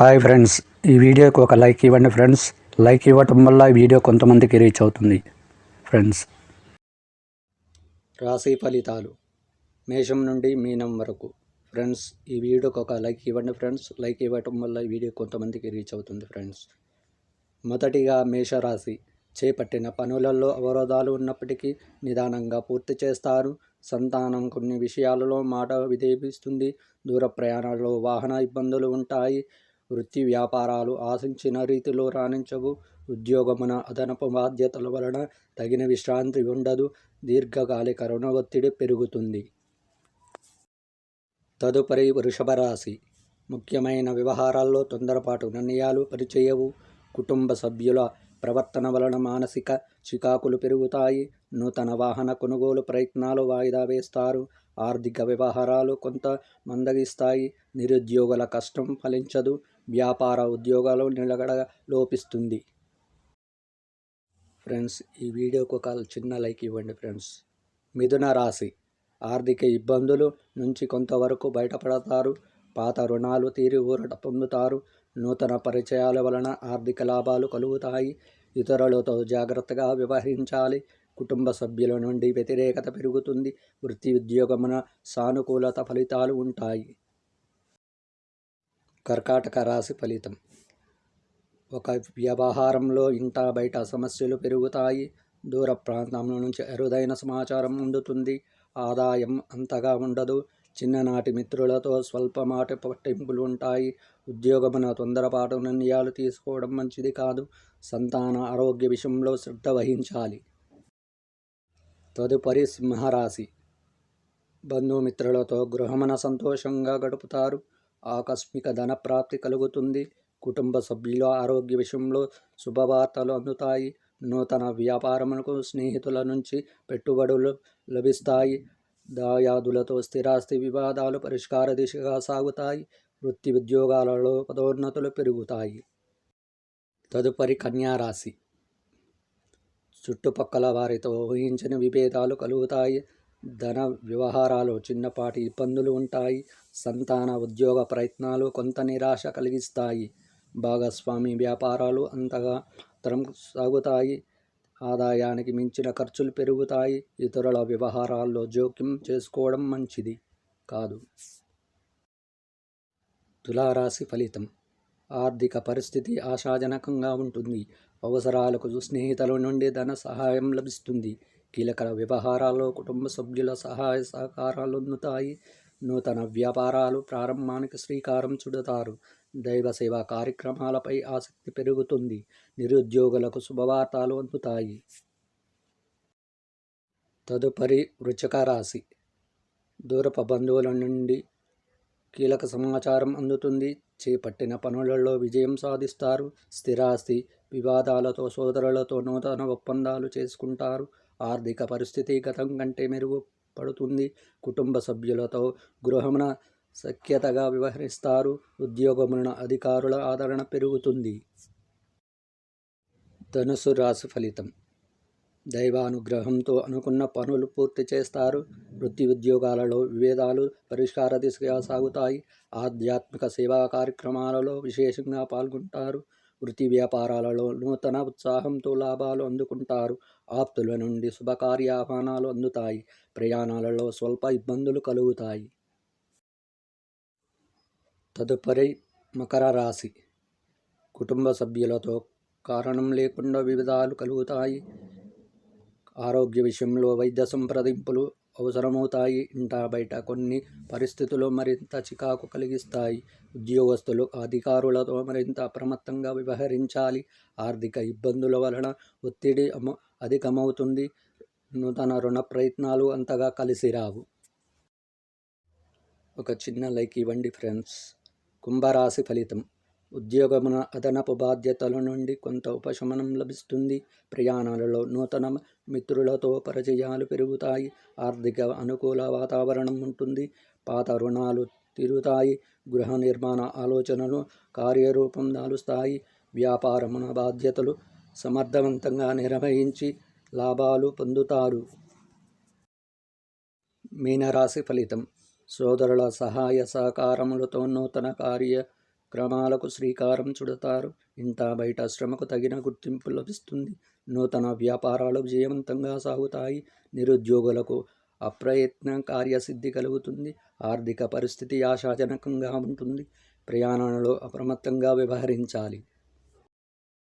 Hi friends ఈ వీడియోకి ఒక లైక్ ఇవ్వండి ఫ్రెండ్స్. లైక్ ఇవ్వటం వల్ల ఈ వీడియో కొంతమందికి రీచ్ అవుతుంది. ఫ్రెండ్స్ రాశి ఫలితాలు. మేషం నుండి మీనం వరకు. ఫ్రెండ్స్ ఈ వీడియోకి ఒక లైక్ ఇవ్వండి ఫ్రెండ్స్. లైక్ ఇవ్వటం వల్ల ఈ వీడియో కొంతమందికి రీచ్ అవుతుంది ఫ్రెండ్స్. మొదటిగా మేషరాశి. చేపట్టిన పనులలో అవరోధాలు ఉన్నప్పటికీ నిదానంగా పూర్తి చేస్తారు. సంతానం కొన్ని విషయాలలో మాట విదేపిస్తుంది దూర ప్రయాణాల్లో వాహన ఇబ్బందులు ఉంటాయి. వృత్తి వ్యాపారాలు ఆశించిన రీతిలో రాణించవు. ఉద్యోగమున అదనపు బాధ్యతల వలన తగిన విశ్రాంతి ఉండదు. దీర్ఘకాలిక రుణ ఒత్తిడి పెరుగుతుంది. తదుపరి వృషభ రాశి. ముఖ్యమైన వ్యవహారాల్లో తొందరపాటు నిర్ణయాలు పనిచేయవు కుటుంబ సభ్యుల ప్రవర్తన వలన మానసిక చికాకులు పెరుగుతాయి. నూతన వాహన కొనుగోలు ప్రయత్నాలు వాయిదా వేస్తారు. ఆర్థిక వ్యవహారాలు కొంత మందగిస్తాయి. నిరుద్యోగుల కష్టం ఫలించదు. వ్యాపార ఉద్యోగాలు నిలగడ లోపిస్తుంది. ఫ్రెండ్స్ ఈ వీడియోకు ఒక చిన్న లైక్ ఇవ్వండి ఫ్రెండ్స్. మిథున రాశి. ఆర్థిక ఇబ్బందులు నుంచి కొంతవరకు బయటపడతారు. పాత రుణాలు తీరి ఊరట పొందుతారు. నూతన పరిచయాల వలన ఆర్థిక లాభాలు కలుగుతాయి. ఇతరులతో జాగ్రత్తగా వ్యవహరించాలి. కుటుంబ సభ్యుల నుండి వ్యతిరేకత పెరుగుతుంది. వృత్తి ఉద్యోగమున సానుకూలత ఫలితాలు ఉంటాయి. కర్కాటక రాశి ఫలితం. ఒక వ్యవహారంలో ఇంట బయట సమస్యలు పెరుగుతాయి. దూర ప్రాంతంలో నుంచి అరుదైన సమాచారం అందుతుంది. ఆదాయం అంతగా ఉండదు. చిన్ననాటి మిత్రులతో స్వల్ప మాట పట్టింపులు ఉంటాయి ఉద్యోగమున తొందరపాటు నిర్ణయాలు తీసుకోవడం మంచిది కాదు. సంతాన ఆరోగ్య విషయంలో శ్రద్ధ వహించాలి. తదుపరి సింహరాశి. బంధుమిత్రులతో గృహమున సంతోషంగా గడుపుతారు. ఆకస్మిక ధన ప్రాప్తి కలుగుతుంది. కుటుంబ సభ్యుల ఆరోగ్య విషయంలో శుభవార్తలు అందుతాయి. నూతన వ్యాపారములకు స్నేహితుల నుంచి పెట్టుబడులు లభిస్తాయి. దాయాదులతో స్థిరాస్తి వివాదాలు పరిష్కార దిశగా సాగుతాయి వృత్తి ఉద్యోగాలలో పదోన్నతులు పెరుగుతాయి తదుపరి కన్యారాశి చుట్టుపక్కల వారితో ఊహించని విభేదాలు కలుగుతాయి ధన వ్యవహారాలు చిన్నపాటి ఇబ్బందులు ఉంటాయి సంతాన ఉద్యోగ ప్రయత్నాలు కొంత నిరాశ కలిగిస్తాయి భాగస్వామి వ్యాపారాలు అంతగా తరం సాగుతాయి ఆదాయానికి మించిన ఖర్చులు పెరుగుతాయి. ఇతరుల వ్యవహారాల్లో జోక్యం చేసుకోవడం మంచిది కాదు. తులారాశి ఫలితం. ఆర్థిక పరిస్థితి ఆశాజనకంగా ఉంటుంది. అవసరాలకు స్నేహితుల నుండి ధన సహాయం లభిస్తుంది. కీలక వ్యవహారాల్లో కుటుంబ సభ్యుల సహాయ సహకారాలు అందుతాయి. నూతన వ్యాపారాలు ప్రారంభానికి శ్రీకారం చుడతారు. దైవ సేవా కార్యక్రమాలపై ఆసక్తి పెరుగుతుంది. నిరుద్యోగులకు శుభవార్తలు అందుతాయి. తదుపరి వృచక రాశి. దూరప బంధువుల నుండి కీలక సమాచారం అందుతుంది. చేపట్టిన పనులలో విజయం సాధిస్తారు. స్థిరాస్తి వివాదాలతో సోదరులతో నూతన ఒప్పందాలు చేసుకుంటారు. ఆర్థిక పరిస్థితి గతం కంటే మెరుగు. పడుతుంది. కుటుంబ సభ్యులతో గృహమున సఖ్యతగా వ్యవహరిస్తారు. ఉద్యోగమున అధికారుల ఆదరణ పెరుగుతుంది. ధనుసు రాశి ఫలితం. దైవానుగ్రహంతో అనుకున్న పనులు పూర్తి చేస్తారు. వృత్తి ఉద్యోగాలలో విభేదాలు పరిష్కార దిశగా సాగుతాయి. ఆధ్యాత్మిక సేవా కార్యక్రమాలలో విశేషంగా పాల్గొంటారు. వృత్తి వ్యాపారాలలో నూతన ఉత్సాహంతో లాభాలు అందుకుంటారు. ఆప్తుల నుండి శుభకార్య ఆహ్వానాలు అందుతాయి. ప్రయాణాలలో స్వల్ప ఇబ్బందులు కలుగుతాయి. తదుపరి మకర రాశి. కుటుంబ సభ్యులతో కారణం లేకుండా వివిధాలు కలుగుతాయి. ఆరోగ్య విషయంలో వైద్య సంప్రదింపులు అవసరమవుతాయి ఇంటా బయట. కొన్ని పరిస్థితులు మరింత చికాకు కలిగిస్తాయి. ఉద్యోగస్తులు అధికారులతో మరింత అప్రమత్తంగా వ్యవహరించాలి. ఆర్థిక ఇబ్బందుల వలన ఒత్తిడి అమ అధికమవుతుంది. నూతన రుణ ప్రయత్నాలు అంతగా కలిసి రావు. ఒక చిన్న లైక్ ఇవ్వండి ఫ్రెండ్స్. కుంభరాశి ఫలితం. ఉద్యోగమున అదనపు బాధ్యతల నుండి కొంత ఉపశమనం లభిస్తుంది. ప్రయాణాలలో నూతన మిత్రులతో పరిచయాలు పెరుగుతాయి. ఆర్థిక అనుకూల వాతావరణం ఉంటుంది. పాత రుణాలు తీరుతాయి. గృహ నిర్మాణ ఆలోచనలు కార్యరూపం దాలుస్తాయి. వ్యాపారమున బాధ్యతలు సమర్థవంతంగా నిర్వహించి లాభాలు పొందుతారు. మీనరాశి ఫలితం. సోదరుల సహాయ సహకారములతో నూతన కార్య క్రమాలకు శ్రీకారం చుడతారు. ఇంత బయట శ్రమకు తగిన గుర్తింపు లభిస్తుంది. నూతన వ్యాపారాలు విజయవంతంగా సాగుతాయి. నిరుద్యోగులకు అప్రయత్న కార్యసిద్ధి కలుగుతుంది. ఆర్థిక పరిస్థితి ఆశాజనకంగా ఉంటుంది. ప్రయాణంలో అప్రమత్తంగా వ్యవహరించాలి.